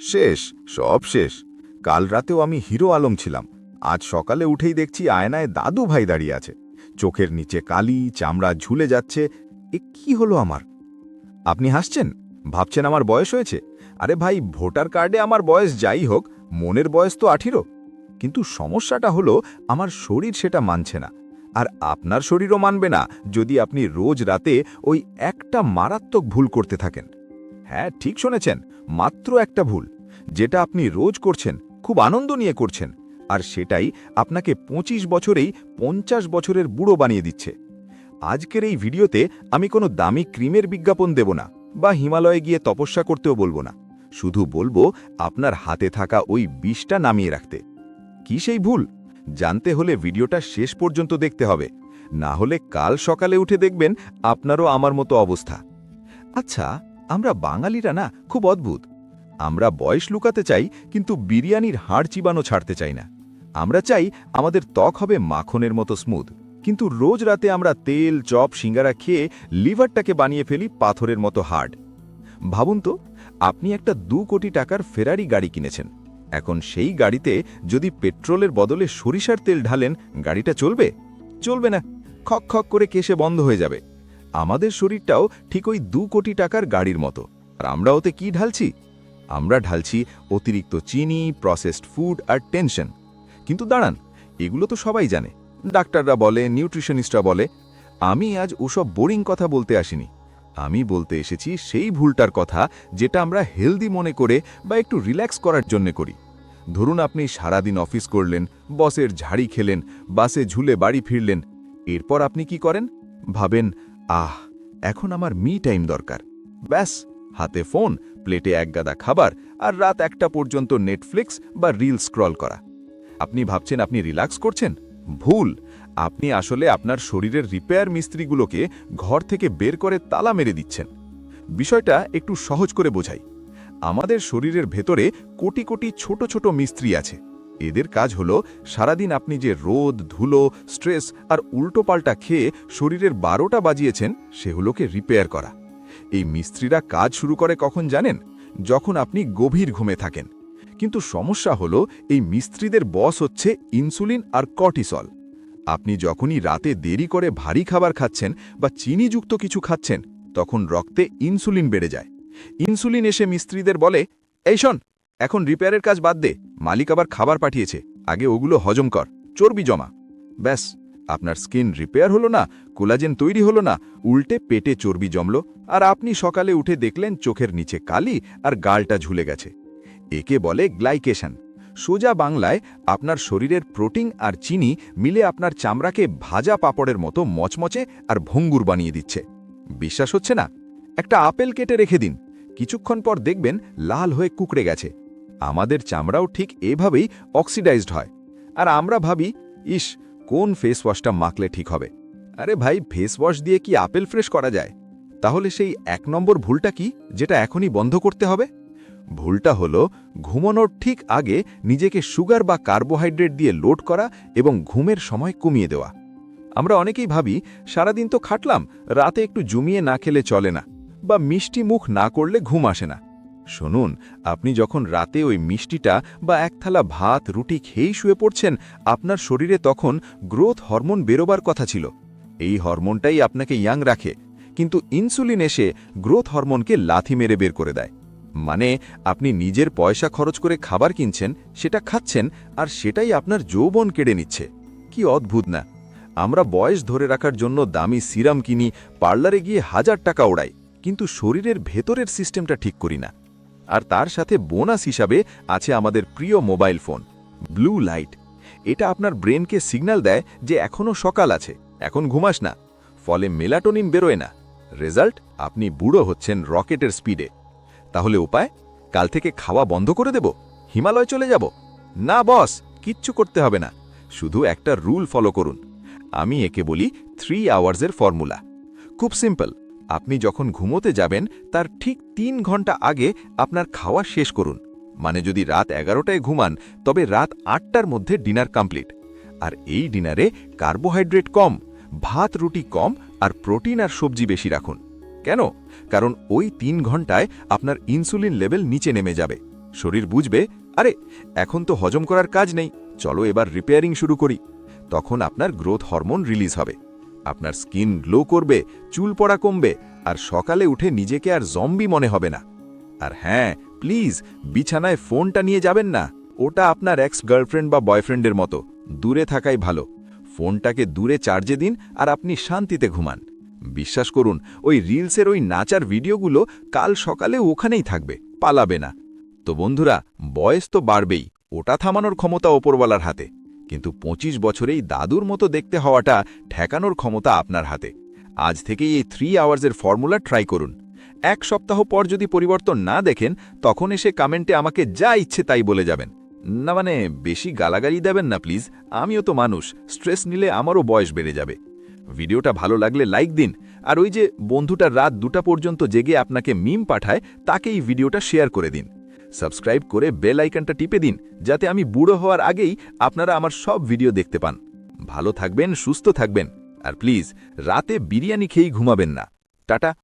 শেষ, সব শেষ। কাল রাতেও আমি হিরো আলম ছিলাম। আজ সকালে উঠেই দেখছি আয়নায় দাদু ভাই দাঁড়িয়ে আছে। চোখের নিচে কালি, চামড়া ঝুলে যাচ্ছে। এ কি হলো আমার? আপনি হাসছেন? ভাবছেন আমার বয়স হয়েছে? আরে ভাই, ভোটার কার্ডে আমার বয়স যাই হোক, মনের বয়স তো আঠিরো। কিন্তু সমস্যাটা হলো, আমার শরীর সেটা মানছে না। আর আপনার শরীরও মানবে না যদি আপনি রোজ রাতে ওই একটা মারাত্মক ভুল করতে থাকেন। হ্যাঁ ঠিক শুনেছেন। মাত্র একটা ভুল। যেটা আপনি রোজ করছেন, খুব আনন্দ নিয়ে করছেন। আর সেটাই আপনাকে ২৫ বছরেই পঞ্চাশ বছরের বুড়ো বানিয়ে দিচ্ছে। আজকের এই ভিডিওতে আমি কোনো দামি ক্রিমের বিজ্ঞাপন দেব না, বা হিমালয়ে গিয়ে তপস্যা করতেও বলব না। শুধু বলব আপনার হাতে থাকা ওই বিষটা নামিয়ে রাখতে। কি সেই ভুল? জানতে হলে ভিডিওটা শেষ পর্যন্ত দেখতে হবে। না হলে কাল সকালে উঠে দেখবেন আপনারও আমার মতো অবস্থা। আচ্ছা আমরা বাঙালিরা না খুব অদ্ভুত। আমরা বয়স লুকাতে চাই, কিন্তু বিরিয়ানির হাড় চিবানো ছাড়তে চাই না। আমরা চাই আমাদের ত্বক হবে মাখনের মতো স্মুথ কিন্তু রোজ রাতে আমরা তেল, চপ, সিঙ্গারা খেয়ে লিভারটাকে বানিয়ে ফেলি পাথরের মতো হার্ড ভাবুন তো, আপনি একটা দু কোটি টাকার ফেরারি গাড়ি কিনেছেন। এখন সেই গাড়িতে যদি পেট্রোলের বদলে সরিষার তেল ঢালেন, গাড়িটা চলবে? চলবে না। খক খক করে কেসে বন্ধ হয়ে যাবে। আমাদের শরীরটাও ঠিক ওই দু কোটি টাকার গাড়ির মতো। আর আমরা ওতে কি ঢালছি? আমরা ঢালছি অতিরিক্ত চিনি প্রসেসড ফুড আর টেনশন কিন্তু দাঁড়ান, এগুলো তো সবাই জানে। ডাক্তাররা বলে নিউট্রিশনিস্টরা বলে, আমি আজ ওসব বোরিং কথা বলতে আসিনি। আমি বলতে এসেছি সেই ভুলটার কথা যেটা আমরা হেলদি মনে করে বা একটু রিল্যাক্স করার জন্য করি। ধরুন আপনি সারাদিন অফিস করলেন, বসের ঝাড়ি খেলেন, বাসে ঝুলে বাড়ি ফিরলেন, এরপর আপনি কি করেন? ভাবেন আহ, এখন আমার মি টাইম দরকার। ব্যাস, হাতে ফোন, প্লেটে একগাদা খাবার আর রাত একটা পর্যন্ত নেটফ্লিক্স বা রিল স্ক্রল করা। আপনি ভাবছেন আপনি রিল্যাক্স করছেন? ভুল। আপনি আসলে আপনার শরীরের রিপেয়ার মিস্ত্রিগুলোকে ঘর থেকে বের করে তালা মেরে দিচ্ছেন। বিষয়টা একটু সহজ করে বোঝাই। আমাদের শরীরের ভেতরে কোটি কোটি ছোট ছোট মিস্ত্রি আছে। এদের কাজ হলো সারাদিন আপনি যে রোদ, ধুলো, স্ট্রেস আর উল্টোপাল্টা খেয়ে শরীরের বারোটা বাজিয়েছেন সেগুলোকে রিপেয়ার করা। এই মিস্ত্রিরা কাজ শুরু করে কখন জানেন? যখন আপনি গভীর ঘুমে থাকেন। কিন্তু সমস্যা হলো, এই মিস্ত্রিদের বস হচ্ছে ইনসুলিন আর কর্টিসল আপনি যখনই রাতে দেরি করে ভারী খাবার খাচ্ছেন বা চিনিযুক্ত কিছু খাচ্ছেন, তখন রক্তে ইনসুলিন বেড়ে যায়। ইনসুলিন এসে মিস্ত্রিদের বলে, এই শোন এখন রিপেয়ারের কাজ বাদ দে। মালিক আবার খাবার পাঠিয়েছে। আগে ওগুলো হজম কর। চর্বি জমা। ব্যাস, আপনার স্কিন রিপেয়ার হলো না, কোলাজেন তৈরি হলো না, উল্টে পেটে চর্বি জমল, আর আপনি সকালে উঠে দেখলেন চোখের নিচে কালি আর গালটা ঝুলে গেছে। একে বলে গ্লাইকেশন। সোজা বাংলায় আপনার শরীরের প্রোটিন আর চিনি মিলে আপনার চামড়াকে ভাজা পাপড়ের মতো মচমচে আর ভঙ্গুর বানিয়ে দিচ্ছে। বিশ্বাস হচ্ছে না? একটা আপেল কেটে রেখে দিন। কিছুক্ষণ পর দেখবেন লাল হয়ে কুকড়ে গেছে। আমাদের চামড়াও ঠিক এভাবেই অক্সিডাইজড হয়। আর আমরা ভাবি, ইস, কোন ফেস ওয়াশটা মাখলে ঠিক হবে? আরে ভাই ফেস ওয়াশ দিয়ে কি আপেল ফ্রেশ করা যায়? তাহলে সেই এক নম্বর ভুলটা কি, যেটা এখনই বন্ধ করতে হবে? ভুলটা হলো, ঘুমানোর ঠিক আগে নিজেকে সুগার বা কার্বোহাইড্রেট দিয়ে লোড করা এবং ঘুমের সময় কমিয়ে দেওয়া। আমরা অনেকেই ভাবি, সারাদিন তো খাটলাম, রাতে একটু জমিয়ে না খেলে চলে না, বা মিষ্টি মুখ না করলে ঘুম আসে না। শুনুন, আপনি যখন রাতে ওই মিষ্টিটা বা এক থালা ভাত, রুটি খেয়েই শুয়ে পড়ছেন, আপনার শরীরে তখন গ্রোথ হরমোন বেরোবার কথা ছিল। এই হরমোনটাই আপনাকে ইয়াং রাখে, কিন্তু ইনসুলিন এসে গ্রোথ হরমোনকে লাথি মেরে বের করে দেয়। মানে আপনি নিজের পয়সা খরচ করে খাবার কিনছেন, সেটা খাচ্ছেন, আর সেটাই আপনার যৌবন কেড়ে নিচ্ছে। কি অদ্ভুত না? আমরা বয়স ধরে রাখার জন্য দামি সিরাম কিনি, পার্লারে গিয়ে হাজার টাকা ওড়াই, কিন্তু শরীরের ভেতরের সিস্টেমটা ঠিক করি না। আর তার সাথে বোনাস হিসাবে আছে আমাদের প্রিয় মোবাইল ফোন, ব্লু লাইট। এটা আপনার ব্রেনকে সিগন্যাল দেয় যে এখনও সকাল আছে, এখন ঘুমাস না, ফলে মেলাটোনিন বেরোয় না। রেজাল্ট, আপনি বুড়ো হচ্ছেন রকেটের স্পিডে। তাহলে উপায়? কাল থেকে খাওয়া বন্ধ করে দেব? হিমালয় চলে যাব? না বস, কিচ্ছু করতে হবে না। শুধু একটা রুল ফলো করুন। আমি একে বলি থ্রি আওয়ার্সের ফর্মুলা খুব সিম্পল আপনি যখন ঘুমোতে যাবেন, তার ঠিক তিন ঘণ্টা আগে আপনার খাওয়া শেষ করুন। মানে যদি রাত এগারোটায় ঘুমান, তবে রাত আটটার মধ্যে ডিনার কমপ্লিট। আর এই ডিনারে কার্বোহাইড্রেট কম, ভাত রুটি কম আর প্রোটিন আর সবজি বেশি রাখুন। কেন? কারণ ওই তিন ঘন্টায় আপনার ইনসুলিন লেভেল নিচে নেমে যাবে। শরীর বুঝবে, আরে, এখন তো হজম করার কাজ নেই, চলো এবার রিপেয়ারিং শুরু করি। তখন আপনার গ্রোথ হরমোন রিলিজ হবে। আপনার স্কিন গ্লো করবে, চুল পড়া কমবে, আর সকালে উঠে নিজেকে আর জম্বি মনে হবে না। আর হ্যাঁ প্লিজ বিছানায় ফোনটা নিয়ে যাবেন না। ওটা আপনার এক্স গার্লফ্রেন্ড বা বয়ফ্রেন্ডের মতো। দূরে থাকাই ভালো। ফোনটাকে দূরে চার্জে দিন, আর আপনি শান্তিতে ঘুমান। বিশ্বাস করুন, ওই রিলসের ওই নাচার ভিডিওগুলো কাল সকালে ওখানেই থাকবে, পালাবে না। তো বন্ধুরা, বয়স তো বাড়বেই, ওটা থামানোর ক্ষমতা ওপরওয়ালার হাতে। কিন্তু ২৫ বছরেই দাদুর মতো দেখতে হওয়াটা ঠেকানোর ক্ষমতা আপনার হাতে। আজ থেকেই এই থ্রি আওয়ার্সের ফর্মুলা ট্রাই করুন। এক সপ্তাহ পর যদি পরিবর্তন না দেখেন, তখন এসে কমেন্টে আমাকে যা ইচ্ছে তাই বলে যাবেন। না মানে বেশি গালাগালি দেবেন না প্লিজ আমিও তো মানুষ স্ট্রেস নিলে আমারও বয়স বেড়ে যাবে। ভিডিওটা ভালো লাগলে লাইক দিন, আর ওই যে বন্ধুটা রাত দুটা পর্যন্ত জেগে আপনাকে মিম পাঠায় তাকে এই ভিডিওটা শেয়ার করে দিন। সাবস্ক্রাইব করে বেল আইকনটা টিপে দিন, যাতে আমি বুড়ো হওয়ার আগেই আপনারা আমার সব ভিডিও দেখতে পান। ভালো থাকবেন, সুস্থ থাকবেন, আর প্লিজ রাতে বিরিয়ানি খেয়েই ঘুমাবেন না। টাটা।